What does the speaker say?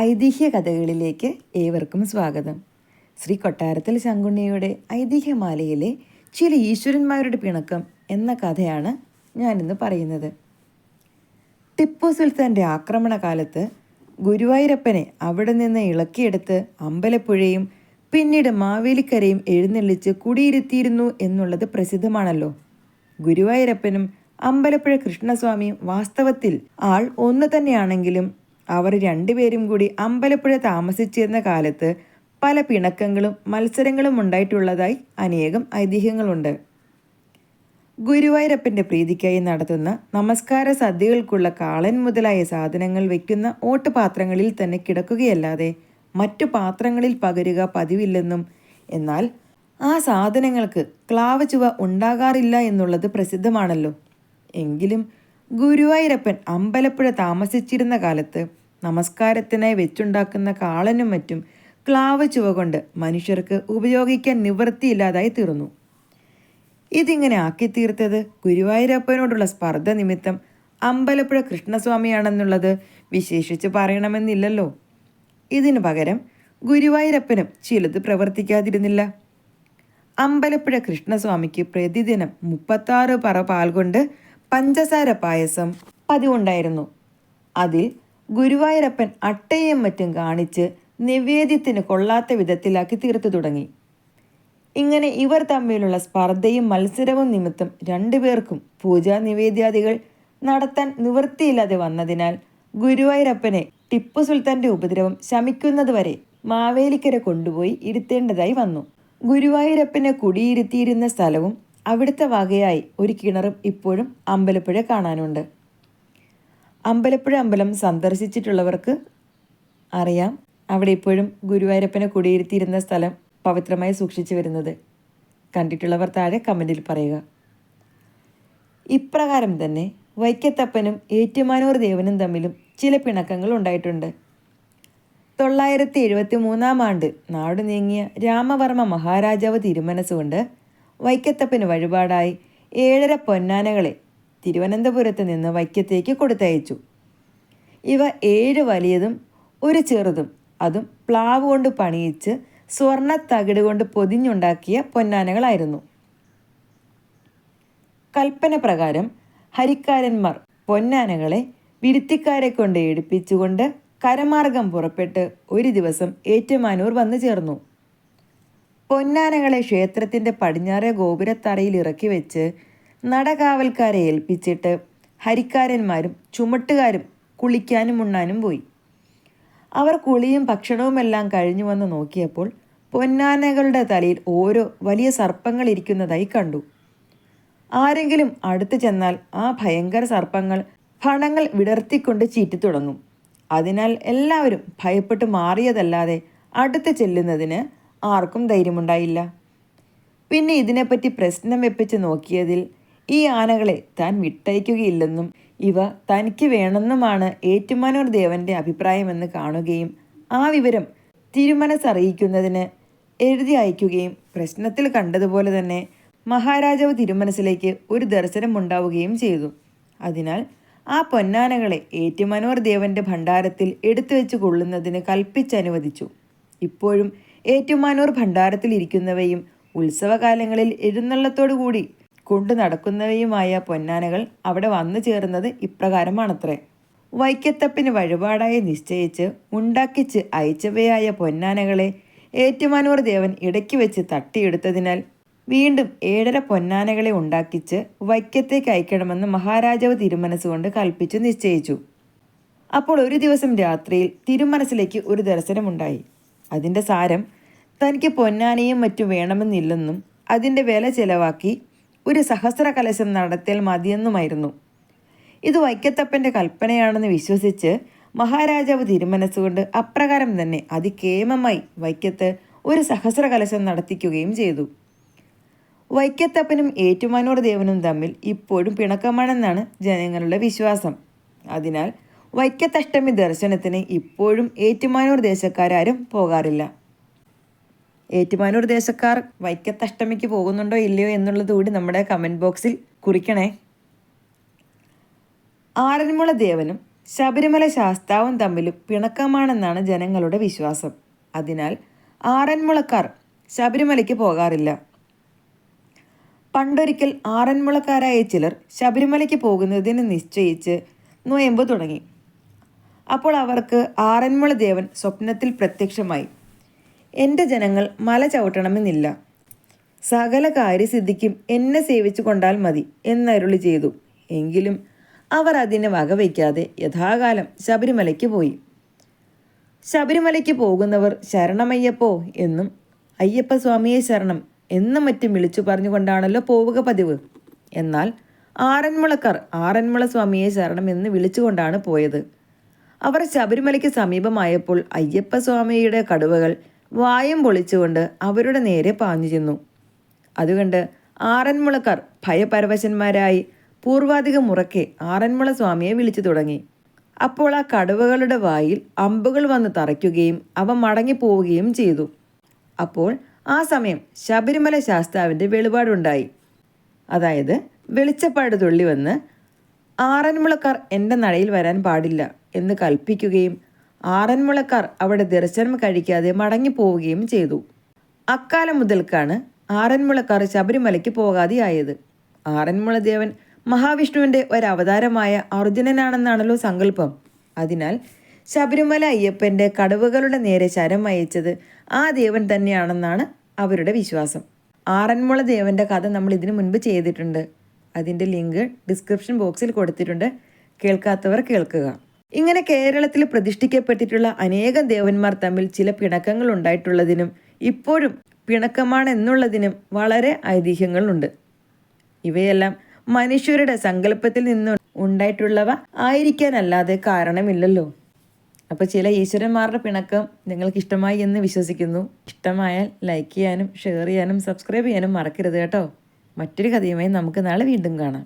ഐതിഹ്യ കഥകളിലേക്ക് ഏവർക്കും സ്വാഗതം. ശ്രീ കൊട്ടാരത്തിൽ ശങ്കുണ്ണിയുടെ ഐതിഹ്യമാലയിലെ ചില ഈശ്വരന്മാരുടെ പിണക്കം എന്ന കഥയാണ് ഞാനിന്ന് പറയുന്നത്. ടിപ്പു സുൽത്താന്റെ ആക്രമണകാലത്ത് ഗുരുവായൂരപ്പനെ അവിടെ നിന്ന് ഇളക്കിയെടുത്ത് അമ്പലപ്പുഴയും പിന്നീട് മാവേലിക്കരയും എഴുന്നള്ളിച്ച് കുടിയിരുത്തിയിരുന്നു എന്നുള്ളത് പ്രസിദ്ധമാണല്ലോ. ഗുരുവായൂരപ്പനും അമ്പലപ്പുഴ കൃഷ്ണസ്വാമിയും വാസ്തവത്തിൽ ആൾ ഒന്ന് തന്നെയാണെങ്കിലും അവർ രണ്ടുപേരും കൂടി അമ്പലപ്പുഴ താമസിച്ചിരുന്ന കാലത്ത് പല പിണക്കങ്ങളും മത്സരങ്ങളും ഉണ്ടായിട്ടുള്ളതായി അനേകം ഐതിഹ്യങ്ങളുണ്ട്. ഗുരുവായൂരപ്പന്റെ പ്രീതിക്കായി നടത്തുന്ന നമസ്കാര സദ്യകൾക്കുള്ള കാളൻ മുതലായ സാധനങ്ങൾ വയ്ക്കുന്ന ഓട്ടുപാത്രങ്ങളിൽ തന്നെ കിടക്കുകയല്ലാതെ മറ്റു പാത്രങ്ങളിൽ പകരുക പതിവില്ലെന്നും എന്നാൽ ആ സാധനങ്ങൾക്ക് ക്ലാവ് ചുവ ഉണ്ടാകാറില്ല എന്നുള്ളത് പ്രസിദ്ധമാണല്ലോ. എങ്കിലും ഗുരുവായൂരപ്പൻ അമ്പലപ്പുഴ താമസിച്ചിരുന്ന കാലത്ത് നമസ്കാരത്തിനായി വെച്ചുണ്ടാക്കുന്ന കാളനും മറ്റും ക്ലാവ് ചുവ കൊണ്ട് മനുഷ്യർക്ക് ഉപയോഗിക്കാൻ നിവൃത്തിയില്ലാതായി തീർന്നു. ഇതിങ്ങനെ ആക്കി തീർത്തത് ഗുരുവായൂരപ്പനോടുള്ള സ്പർദ്ധ നിമിത്തം അമ്പലപ്പുഴ കൃഷ്ണസ്വാമിയാണെന്നുള്ളത് വിശേഷിച്ച് പറയണമെന്നില്ലല്ലോ. ഇതിനു പകരം ഗുരുവായൂരപ്പനും ചിലത് പ്രവർത്തിക്കാതിരുന്നില്ല. അമ്പലപ്പുഴ കൃഷ്ണസ്വാമിക്ക് പ്രതിദിനം മുപ്പത്താറ് പറ പാൽ കൊണ്ട് പഞ്ചസാര പായസം പതിവുണ്ടായിരുന്നു. അതിൽ ഗുരുവായൂരപ്പൻ അട്ടയും മറ്റും കാണിച്ച് നിവേദ്യത്തിന് കൊള്ളാത്ത വിധത്തിലാക്കി തീർത്തു തുടങ്ങി. ഇങ്ങനെ ഇവർ തമ്മിലുള്ള സ്പർദ്ധയും മത്സരവും നിമിത്തം രണ്ടുപേർക്കും പൂജാ നിവേദ്യാദികൾ നടത്താൻ നിവൃത്തിയില്ലാതെ വന്നതിനാൽ ഗുരുവായൂരപ്പനെ ടിപ്പു സുൽത്താന്റെ ഉപദ്രവം ശമിക്കുന്നതുവരെ മാവേലിക്കര കൊണ്ടുപോയി ഇരുത്തേണ്ടതായി വന്നു. ഗുരുവായൂരപ്പനെ കുടിയിരുത്തിയിരുന്ന സ്ഥലവും അവിടുത്തെ വകയായി ഒരു കിണറും ഇപ്പോഴും അമ്പലപ്പുഴ കാണാനുണ്ട്. അമ്പലപ്പുഴ അമ്പലം സന്ദർശിച്ചിട്ടുള്ളവർക്ക് അറിയാം. അവിടെ ഇപ്പോഴും ഗുരുവായൂരപ്പനെ കുടിയിരുത്തിയിരുന്ന സ്ഥലം പവിത്രമായി സൂക്ഷിച്ചു വരുന്നത്. കണ്ടിട്ടുള്ളവർ താഴെ കമന്റിൽ പറയുക. ഇപ്രകാരം തന്നെ വൈക്കത്തപ്പനും ഏറ്റുമാനൂർ ദേവനും തമ്മിലും ചില പിണക്കങ്ങൾ ഉണ്ടായിട്ടുണ്ട്. തൊള്ളായിരത്തി എഴുപത്തി മൂന്നാം ആണ്ട് നാടു നീങ്ങിയ രാമവർമ്മ മഹാരാജാവ് തിരുമനസ്സുകൊണ്ട് വൈക്കത്തപ്പന് വഴിപാടായി ഏഴര പൊന്നാനകളെ തിരുവനന്തപുരത്ത് നിന്ന് വൈക്കത്തേക്ക് കൊടുത്തയച്ചു. ഇവ ഏഴ് വലിയതും ഒരു ചെറുതും. അതും പ്ലാവ് കൊണ്ട് പണിയിച്ച് സ്വർണ തകിട് കൊണ്ട് പൊതിഞ്ഞുണ്ടാക്കിയ പൊന്നാനകളായിരുന്നു. കൽപ്പന പ്രകാരം ഹരിക്കാരന്മാർ പൊന്നാനകളെ വിരുത്തിക്കാരെ കൊണ്ട് എടുപ്പിച്ചുകൊണ്ട് കരമാർഗം പുറപ്പെട്ട് ഒരു ദിവസം ഏറ്റുമാനൂർ വന്നു ചേർന്നു. പൊന്നാനകളെ ക്ഷേത്രത്തിന്റെ പടിഞ്ഞാറെ ഗോപുരത്തറയിൽ ഇറക്കി വെച്ച് നടകാവൽക്കാരെ ഏൽപ്പിച്ചിട്ട് ഹരിക്കാരന്മാരും ചുമട്ടുകാരും കുളിക്കാനും ഉണ്ണാനും പോയി. അവർ കുളിയും ഭക്ഷണവുമെല്ലാം കഴിഞ്ഞു വന്ന് നോക്കിയപ്പോൾ പൊന്നാനകളുടെ തലയിൽ ഓരോ വലിയ സർപ്പങ്ങൾ ഇരിക്കുന്നതായി കണ്ടു. ആരെങ്കിലും അടുത്തു ചെന്നാൽ ആ ഭയങ്കര സർപ്പങ്ങൾ ഫണങ്ങൾ വിടർത്തിക്കൊണ്ട് ചീറ്റി തുടങ്ങും. അതിനാൽ എല്ലാവരും ഭയപ്പെട്ട് മാറിയതല്ലാതെ അടുത്ത് ചെല്ലുന്നതിന് ആർക്കും ധൈര്യമുണ്ടായില്ല. പിന്നെ ഇതിനെപ്പറ്റി പ്രശ്നം വെപ്പിച്ച് നോക്കിയതിൽ ഈ ആനകളെ താൻ വിട്ടയക്കുകയില്ലെന്നും ഇവ തനിക്ക് വേണമെന്നുമാണ് ഏറ്റുമാനൂർ ദേവന്റെ അഭിപ്രായമെന്ന് കാണുകയും ആ വിവരം തിരുമനസ് എഴുതി അയക്കുകയും പ്രശ്നത്തിൽ കണ്ടതുപോലെ തന്നെ മഹാരാജാവ് തിരുമനസിലേക്ക് ഒരു ദർശനമുണ്ടാവുകയും ചെയ്തു. അതിനാൽ ആ പൊന്നാനകളെ ഏറ്റുമാനൂർ ദേവന്റെ ഭണ്ഡാരത്തിൽ എടുത്തു വെച്ച് കൊള്ളുന്നതിന് കൽപ്പിച്ചനുവദിച്ചു. ഇപ്പോഴും ഏറ്റുമാനൂർ ഭണ്ഡാരത്തിൽ ഇരിക്കുന്നവയും ഉത്സവകാലങ്ങളിൽ എഴുന്നള്ളത്തോടുകൂടി കൊണ്ടു നടക്കുന്നവയുമായ പൊന്നാനകൾ അവിടെ വന്നു ചേർന്നത് ഇപ്രകാരമാണത്രേ. വൈക്കത്തപ്പിന് വഴിപാടായി നിശ്ചയിച്ച് ഉണ്ടാക്കിച്ച് അയച്ചവയായ പൊന്നാനകളെ ഏറ്റുമാനൂർ ദേവൻ ഇടയ്ക്ക് വെച്ച് തട്ടിയെടുത്തതിനാൽ വീണ്ടും ഏഴര പൊന്നാനകളെ ഉണ്ടാക്കിച്ച് വൈക്കത്തേക്ക് അയക്കണമെന്ന് മഹാരാജാവ് തിരുമനസ്സുകൊണ്ട് കൽപ്പിച്ചു നിശ്ചയിച്ചു. അപ്പോൾ ഒരു ദിവസം രാത്രിയിൽ തിരുമനസ്സിലേക്ക് ഒരു ദർശനമുണ്ടായി. അതിന്റെ സാരം തനിക്ക് പൊന്നാനയും മറ്റും വേണമെന്നില്ലെന്നും അതിന്റെ വില ചെലവാക്കി ഒരു സഹസ്ര കലശം നടത്തിയാൽ മതിയെന്നുമായിരുന്നു. ഇത് വൈക്കത്തപ്പന്റെ കൽപ്പനയാണെന്ന് വിശ്വസിച്ച് മഹാരാജാവ് തിരുമനസ്സുകൊണ്ട് അപ്രകാരം തന്നെ അതികേമമായി വൈക്കത്ത് ഒരു സഹസ്ര കലശം നടത്തിക്കുകയും ചെയ്തു. വൈക്കത്തപ്പനും ഏറ്റുമാനൂർ ദേവനും തമ്മിൽ ഇപ്പോഴും പിണക്കമാണെന്നാണ് ജനങ്ങളുടെ വിശ്വാസം. അതിനാൽ വൈക്കത്തഷ്ടമി ദർശനത്തിന് ഇപ്പോഴും ഏറ്റുമാനൂർ ദേശക്കാരും പോകാറില്ല. ഏറ്റുമാനൂർ ദേശക്കാർ വൈക്കത്തഷ്ടമിക്ക് പോകുന്നുണ്ടോ ഇല്ലയോ എന്നുള്ളത് കൂടി നമ്മുടെ കമന്റ് ബോക്സിൽ കുറിക്കണേ. ആറന്മുള ദേവനും ശബരിമല ശാസ്താവും തമ്മിൽ പിണക്കമാണെന്നാണ് ജനങ്ങളുടെ വിശ്വാസം. അതിനാൽ ആറന്മുളക്കാർ ശബരിമലയ്ക്ക് പോകാറില്ല. പണ്ടൊരിക്കൽ ആറന്മുളക്കാരായ ചിലർ ശബരിമലയ്ക്ക് പോകുന്നതിന് നിശ്ചയിച്ച് നോയമ്പ് തുടങ്ങി. അപ്പോൾ അവർക്ക് ആറന്മുള ദേവൻ സ്വപ്നത്തിൽ പ്രത്യക്ഷമായി. എന്റെ ജനങ്ങൾ മല ചവിട്ടണമെന്നില്ല. സകല കാര്യസിദ്ധിക്കും എന്നെ സേവിച്ചു കൊണ്ടാൽ മതി എന്നരുളി ചെയ്തു. എങ്കിലും അവർ അതിനെ വകവയ്ക്കാതെ യഥാകാലം ശബരിമലയ്ക്ക് പോയി. ശബരിമലയ്ക്ക് പോകുന്നവർ ശരണമയ്യപ്പോ എന്നും അയ്യപ്പസ്വാമിയെ ശരണം എന്നും മറ്റും വിളിച്ചു പറഞ്ഞുകൊണ്ടാണല്ലോ പോവുക പതിവ്. എന്നാൽ ആറന്മുളക്കാർ ആറന്മുള സ്വാമിയെ ശരണം എന്ന് വിളിച്ചുകൊണ്ടാണ് പോയത്. അവർ ശബരിമലയ്ക്ക് സമീപമായപ്പോൾ അയ്യപ്പസ്വാമിയുടെ കടുവകൾ വായം പൊളിച്ചുകൊണ്ട് അവരുടെ നേരെ പാഞ്ഞു ചെന്നു. അതുകൊണ്ട് ആറന്മുളക്കാർ ഭയപരവശന്മാരായി പൂർവാധിക മുറക്കെ ആറന്മുള സ്വാമിയെ വിളിച്ചു തുടങ്ങി. അപ്പോൾ ആ കടുവകളുടെ വായിൽ അമ്പുകൾ വന്ന് തറയ്ക്കുകയും അവ മടങ്ങിപ്പോവുകയും ചെയ്തു. അപ്പോൾ ആ സമയം ശബരിമല ശാസ്താവിന്റെ വെളിപാടുണ്ടായി. അതായത് വെളിച്ചപ്പാട് തുള്ളി വന്ന് ആറന്മുളക്കാർ എന്റെ നടയിൽ വരാൻ പാടില്ല എന്ന് കൽപ്പിക്കുകയും ആറന്മുളക്കാർ അവിടെ ദർശനം കഴിക്കാതെ മടങ്ങിപ്പോവുകയും ചെയ്തു. അക്കാലം മുതൽക്കാണ് ആറന്മുളക്കാർ ശബരിമലയ്ക്ക് പോകാതെയായത്. ആറന്മുള ദേവൻ മഹാവിഷ്ണുവിന്റെ ഒരവതാരമായ അർജുനനാണെന്നാണല്ലോ സങ്കല്പം. അതിനാൽ ശബരിമല അയ്യപ്പന്റെ കടവുകളുടെ നേരെ ശരം അയച്ചത് ആ ദേവൻ തന്നെയാണെന്നാണ് അവരുടെ വിശ്വാസം. ആറന്മുള ദേവന്റെ കഥ നമ്മൾ ഇതിനു മുൻപ് ചെയ്തിട്ടുണ്ട്. അതിന്റെ ലിങ്ക് ഡിസ്ക്രിപ്ഷൻ ബോക്സിൽ കൊടുത്തിട്ടുണ്ട്. കേൾക്കാത്തവർ കേൾക്കുക. ഇങ്ങനെ കേരളത്തിൽ പ്രതിഷ്ഠിക്കപ്പെട്ടിട്ടുള്ള അനേകം ദേവന്മാർ തമ്മിൽ ചില പിണക്കങ്ങൾ ഉണ്ടായിട്ടുള്ളതിനും ഇപ്പോഴും പിണക്കമാണെന്നുള്ളതിനും വളരെ ഐതിഹ്യങ്ങളുണ്ട്. ഇവയെല്ലാം മനുഷ്യരുടെ സങ്കല്പത്തിൽ നിന്ന് ഉണ്ടായിട്ടുള്ളവ ആയിരിക്കാനല്ലാതെ കാരണമില്ലല്ലോ. അപ്പോൾ ചില ഈശ്വരന്മാരുടെ പിണക്കം നിങ്ങൾക്ക് ഇഷ്ടമായി എന്ന് വിശ്വസിക്കുന്നു. ഇഷ്ടമായാൽ ലൈക്ക് ചെയ്യാനും ഷെയർ ചെയ്യാനും സബ്സ്ക്രൈബ് ചെയ്യാനും മറക്കരുത് കേട്ടോ. മറ്റൊരു കഥയുമായി നമുക്ക് നാളെ വീണ്ടും കാണാം.